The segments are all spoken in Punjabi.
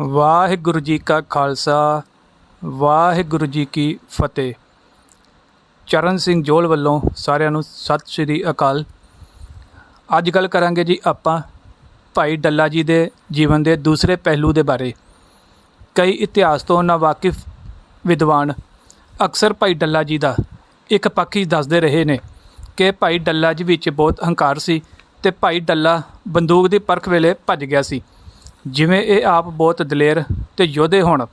ਵਾਹਿਗੁਰੂ ਜੀ ਕਾ ਖਾਲਸਾ, ਵਾਹਿਗੁਰੂ ਜੀ ਕੀ ਫਤਿਹ। ਚਰਨ ਸਿੰਘ ਜੋਲ ਵੱਲੋਂ ਸਾਰਿਆਂ ਨੂੰ ਸਤਿ ਸ੍ਰੀ ਅਕਾਲ। ਅੱਜ ਗੱਲ ਕਰਾਂਗੇ ਜੀ ਆਪਾਂ ਭਾਈ ਡੱਲਾ ਜੀ ਦੇ ਜੀਵਨ ਦੇ ਦੂਸਰੇ ਪਹਿਲੂ ਦੇ ਬਾਰੇ। ਕਈ ਇਤਿਹਾਸ ਤੋਂ ਨਾ ਵਾਕਿਫ ਵਿਦਵਾਨ ਅਕਸਰ ਭਾਈ ਡੱਲਾ ਜੀ ਦਾ ਇੱਕ ਪੱਖ ਹੀ ਦੱਸਦੇ ਰਹੇ ਨੇ ਕਿ ਭਾਈ ਡੱਲਾ ਜੀ ਵਿੱਚ ਬਹੁਤ ਹੰਕਾਰ ਸੀ ਤੇ ਭਾਈ ਡੱਲਾ ਬੰਦੂਕ ਦੀ ਪਰਖ ਵੇਲੇ ਭੱਜ ਗਿਆ ਸੀ। ਜਿਵੇਂ ਇਹ ਆਪ ਬਹੁਤ ਦਲੇਰ ਤੇ ਯੋਧੇ ਹੋਣ।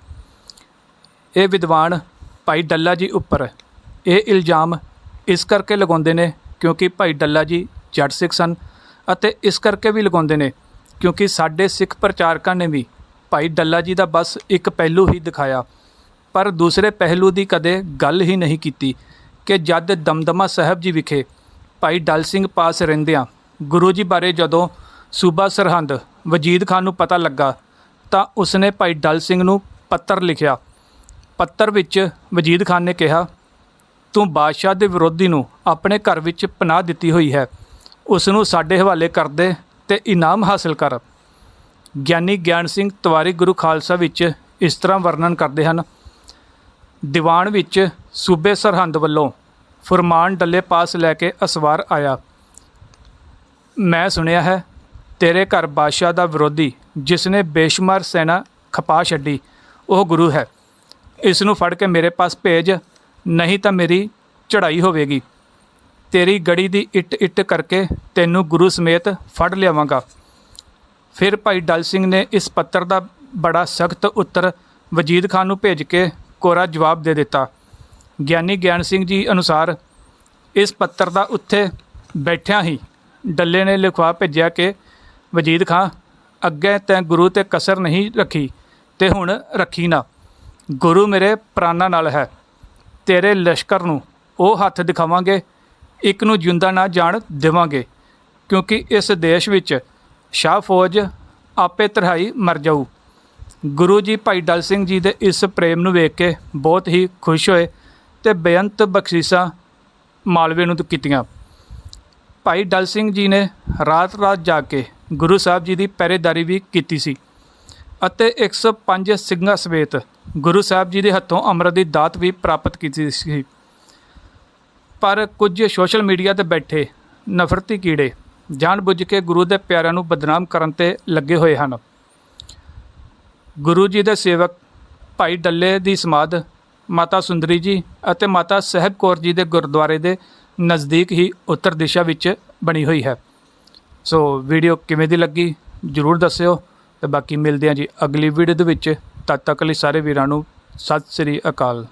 ਇਹ ਵਿਦਵਾਨ ਭਾਈ ਡੱਲਾ ਜੀ ਉੱਪਰ ਇਹ ਇਲਜ਼ਾਮ ਇਸ ਕਰਕੇ ਲਗਾਉਂਦੇ ਨੇ ਕਿਉਂਕਿ ਭਾਈ ਡੱਲਾ ਜੀ ਜੱਟ ਸਿੱਖ ਸਨ ਅਤੇ ਇਸ ਕਰਕੇ ਵੀ ਲਗਾਉਂਦੇ ਨੇ ਕਿਉਂਕਿ ਸਾਡੇ ਸਿੱਖ ਪ੍ਰਚਾਰਕਾਂ ਨੇ ਵੀ ਭਾਈ ਡੱਲਾ ਜੀ ਦਾ ਬਸ ਇੱਕ ਪਹਿਲੂ ਹੀ ਦਿਖਾਇਆ। ਪਰ ਦੂਸਰੇ ਪਹਿਲੂ ਦੀ ਕਦੇ ਗੱਲ ਹੀ ਨਹੀਂ ਕੀਤੀ ਕਿ ਜਦ ਦਮਦਮਾ ਸਾਹਿਬ ਜੀ ਵਿਖੇ ਭਾਈ ਡਲ ਸਿੰਘ ਪਾਸ ਰਹਿੰਦਿਆਂ ਗੁਰੂ ਜੀ ਬਾਰੇ ਜਦੋਂ ਸੂਬਾ ਸਰਹੰਦ ਵਜੀਦ ਖਾਨ ਨੂੰ ਪਤਾ ਲੱਗਾ ਤਾਂ ਉਸਨੇ ਭਾਈ ਡਲ ਸਿੰਘ ਨੂੰ ਪੱਤਰ ਲਿਖਿਆ। ਪੱਤਰ ਵਿੱਚ ਵਜੀਦ ਖਾਨ ਨੇ ਕਿਹਾ, ਤੂੰ ਬਾਦਸ਼ਾਹ ਦੇ ਵਿਰੋਧੀ ਨੂੰ ਆਪਣੇ ਘਰ ਵਿੱਚ ਪਨਾਹ ਦਿੱਤੀ ਹੋਈ ਹੈ। ਉਸ ਨੂੰ ਸਾਡੇ ਹਵਾਲੇ ਕਰ ਦੇ ਤੇ ਇਨਾਮ ਹਾਸਲ ਕਰ। ਗਿਆਨੀ ਗਿਆਨ ਸਿੰਘ ਤਵਾਰੀ ਗੁਰੂ ਖਾਲਸਾ ਵਿੱਚ ਇਸ ਤਰ੍ਹਾਂ ਵਰਣਨ ਕਰਦੇ ਹਨ, ਦੀਵਾਨ ਵਿੱਚ ਸੂਬੇ ਸਰਹੰਦ ਵੱਲੋਂ ਫੁਰਮਾਨ ਡੱਲੇ ਪਾਸ ਲੈ ਕੇ ਅਸਵਾਰ ਆਇਆ। ਮੈਂ ਸੁਣਿਆ ਹੈ ਤੇਰੇ ਘਰ ਬਾਦਸ਼ਾਹ ਦਾ ਵਿਰੋਧੀ ਜਿਸ ਨੇ ਬੇਸ਼ੁਮਾਰ ਸੈਨਾ ਖਪਾ ਛੱਡੀ, ਉਹ ਗੁਰੂ ਹੈ। ਇਸ ਨੂੰ ਫੜ ਕੇ ਮੇਰੇ ਪਾਸ ਭੇਜ, ਨਹੀਂ ਤਾਂ ਮੇਰੀ ਚੜਾਈ ਹੋਵੇਗੀ। ਤੇਰੀ ਗੜੀ ਦੀ ਇੱਟ ਇੱਟ ਕਰਕੇ ਤੈਨੂੰ ਗੁਰੂ ਸਮੇਤ ਫੜ ਲਿਆਵਾਂਗਾ। ਫਿਰ ਭਾਈ ਡਲ ਸਿੰਘ ਨੇ ਇਸ ਪੱਤਰ ਦਾ ਬੜਾ ਸਖਤ ਉੱਤਰ ਵਜੀਦ ਖਾਨ ਨੂੰ ਭੇਜ ਕੇ ਕੋਰਾ ਜਵਾਬ ਦੇ ਦਿੱਤਾ। ਗਿਆਨੀ ਗਿਆਨ ਸਿੰਘ ਜੀ ਅਨੁਸਾਰ ਇਸ ਪੱਤਰ ਦਾ ਉੱਥੇ ਬੈਠਿਆਂ ਹੀ ਡੱਲੇ ਨੇ ਲਿਖਵਾ ਭੇਜਿਆ ਕਿ ਵਜੀਦ ਖਾਂ, ਅੱਗੇ ਤੈਂ ਗੁਰੂ ਤੇ ਕਸਰ ਨਹੀਂ ਰੱਖੀ ਤੇ ਹੁਣ ਰੱਖੀ ਨਾ। ਗੁਰੂ ਮੇਰੇ ਪ੍ਰਾਨਾਂ ਨਾਲ ਹੈ, ਤੇਰੇ ਲਸ਼ਕਰ ਨੂੰ ਉਹ ਹੱਥ ਦਿਖਾਵਾਂਗੇ, ਇੱਕ ਨੂੰ ਜਿੰਦਾ ਨਾ ਜਾਣ ਦੇਵਾਂਗੇ, ਕਿਉਂਕਿ ਇਸ ਦੇਸ਼ ਵਿੱਚ ਸ਼ਾਹ ਫੌਜ ਆਪੇ ਤਰਹਾਈ ਮਰ ਜਾਊ। ਗੁਰੂ ਜੀ ਭਾਈ ਡਲ ਸਿੰਘ ਜੀ ਦੇ ਇਸ ਪ੍ਰੇਮ ਨੂੰ ਵੇਖ ਕੇ ਬਹੁਤ ਹੀ ਖੁਸ਼ ਹੋਏ ਤੇ ਬੇਅੰਤ ਬਖਸ਼ਿਸ਼ਾਂ ਮਾਲਵੇ ਨੂੰ ਕੀਤੀਆਂ। ਭਾਈ ਡਲ ਸਿੰਘ ਜੀ ਨੇ ਰਾਤ-ਰਾਤ ਜਾ ਕੇ ਗੁਰੂ ਸਾਹਿਬ ਜੀ ਦੀ ਪਹਿਰੇਦਾਰੀ ਵੀ ਕੀਤੀ ਸੀ ਅਤੇ 105 ਸਿੰਘਾਂ ਸਮੇਤ ਗੁਰੂ ਸਾਹਿਬ ਜੀ ਦੇ ਹੱਥੋਂ ਅੰਮ੍ਰਿਤ ਦੀ ਦਾਤ ਵੀ ਪ੍ਰਾਪਤ ਕੀਤੀ ਸੀ। ਪਰ ਕੁਝ ਸੋਸ਼ਲ ਮੀਡੀਆ ਤੇ ਬੈਠੇ ਨਫ਼ਰਤੀ ਕੀੜੇ ਜਾਣਬੁੱਝ ਕੇ ਗੁਰੂ ਦੇ ਪਿਆਰਿਆਂ ਨੂੰ ਬਦਨਾਮ ਕਰਨ ਤੇ ਲੱਗੇ ਹੋਏ ਹਨ। ਗੁਰੂ ਜੀ ਦੇ ਸੇਵਕ ਭਾਈ ਡੱਲੇ ਦੀ ਸਮਾਧ, ਮਾਤਾ ਸੁੰਦਰੀ ਜੀ ਅਤੇ ਮਾਤਾ ਸਹਿਬ ਕੌਰ ਜੀ ਦੇ ਗੁਰਦੁਆਰੇ ਦੇ ਨਜ਼ਦੀਕ ਹੀ ਉੱਤਰ ਦਿਸ਼ਾ ਵਿੱਚ ਬਣੀ ਹੋਈ ਹੈ। ਸੋ ਵੀਡੀਓ ਕਿਵੇਂ ਦੀ ਲੱਗੀ ਜਰੂਰ ਦੱਸਿਓ ਤੇ ਬਾਕੀ ਮਿਲਦੇ ਹਾਂ ਜੀ ਅਗਲੀ ਵੀਡੀਓ ਦੇ ਵਿੱਚ। ਤਦ ਤੱਕ ਲਈ ਸਾਰੇ ਵੀਰਾਂ ਨੂੰ ਸਤਿ ਸ੍ਰੀ ਅਕਾਲ।